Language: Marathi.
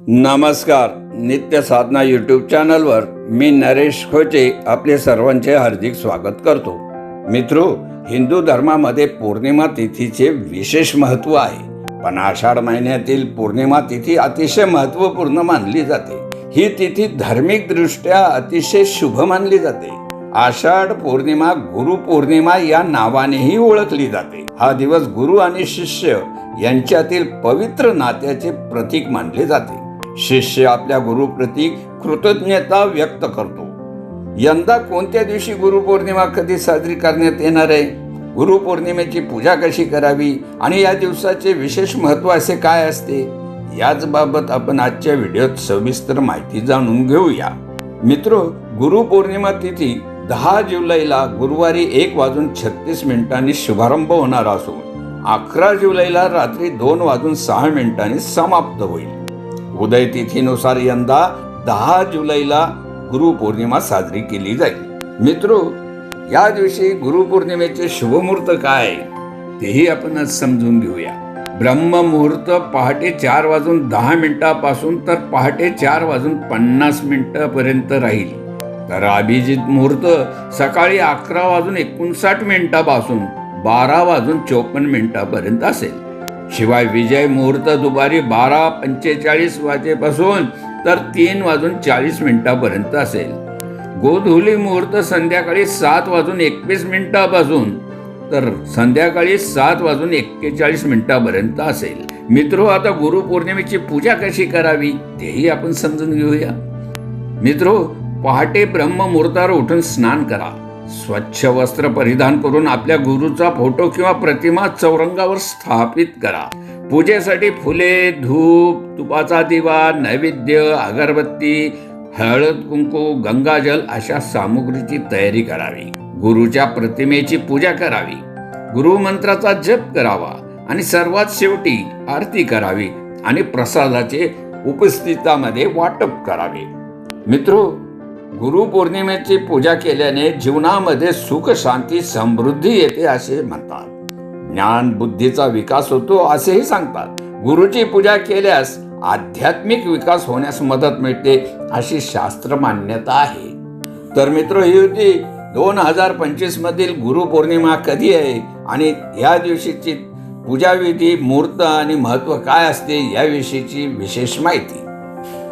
नमस्कार नित्य साधना यूट्यूब चॅनलवर मी नरेश खोचे आपले सर्वांचे हार्दिक स्वागत करतो. मित्रो हिंदू धर्मामध्ये पौर्णिमा तिथीचे विशेष महत्त्व आहे. पण आषाढ महिन्यातील पौर्णिमा तिथी अतिशय महत्त्वपूर्ण मानली जाते. ही तिथी धार्मिक दृष्ट्या अतिशय शुभ मानली जाते. आषाढ पौर्णिमा गुरु पौर्णिमा या नावानेही ओळखली जाते. हा दिवस गुरु आणि शिष्य यांच्यातील पवित्र नात्याचे प्रतीक मानले जाते. शिष्य आपल्या गुरुप्रती कृतज्ञता व्यक्त करतो. यंदा कोणत्या दिवशी गुरुपौर्णिमा कधी साजरी करण्यात येणार आहे? गुरुपौर्णिमेची पूजा कशी करावी आणि या दिवसाचे विशेष महत्त्व असे काय असते? याचबाबत आपण आजच्या व्हिडिओत सविस्तर माहिती जाणून घेऊया. मित्र गुरुपौर्णिमा तिथी दहा जुलैला गुरुवारी एक वाजून छत्तीस मिनिटांनी शुभारंभ होणार असून अकरा जुलैला रात्री दोन वाजून सहा मिनिटांनी समाप्त होईल. उदय तिथीनुसार यंदा दहा जुलैला गुरुपौर्णिमा साजरी केली जाईल. मित्रो या दिवशी गुरुपौर्णिमेचे शुभमुहूर्त काय? तेही आपण आज समजून घेऊया. ब्रह्ममुहूर्त पहाटे चार वाजून दहा मिनिटापासून तर पहाटे चार वाजून पन्नास मिनिटापर्यंत राहील. तर अभिजित मुहूर्त सकाळी अकरा वाजून एकोणसाठ मिनिटापासून बारा वाजून चोपन्न मिनिटापर्यंत असेल. शिवाय विजय मुहूर्त दुपारी बारा पंचेचाळीस वाजेपासून तर तीन वाजून चाळीस मिनिटापर्यंत असेल. गोधुली मुहूर्त संध्याकाळी सात वाजून एकवीस मिनिटापासून तर संध्याकाळी सात वाजून एक्केचाळीस मिनिटापर्यंत असेल. मित्रो आता गुरुपौर्णिमेची पूजा कशी करावी तेही आपण समजून घेऊया. मित्रो पहाटे ब्रह्ममुहूर्तावर उठून स्नान करा. स्वच्छ वस्त्र परिधान करून आपल्या गुरुचा फोटो किंवा प्रतिमा चौरंगावर स्थापित करा. पूजेसाठी फुले धूप तुपाचा दिवा नैवेद्य अगरबत्ती हळद कुंकू गंगाजल अशा सामुग्रीची तयारी करावी. गुरुच्या प्रतिमेची पूजा करावी. गुरुमंत्राचा जप करावा आणि सर्वात शेवटी आरती करावी आणि प्रसादाचे उपस्थितामध्ये वाटप करावे. मित्रो गुरुपौर्णिमेची पूजा केल्याने जीवनामध्ये सुख शांती समृद्धी येते असे म्हणतात. ज्ञान बुद्धीचा विकास होतो असेही सांगतात. गुरुची पूजा केल्यास आध्यात्मिक विकास होण्यास मदत मिळते अशी शास्त्र मान्यता आहे. तर मित्र ही होती दोन हजार पंचवीस मधील गुरुपौर्णिमा कधी आहे आणि या दिवशीची पूजाविधी मुहूर्त आणि महत्त्व काय असते याविषयीची विशेष माहिती.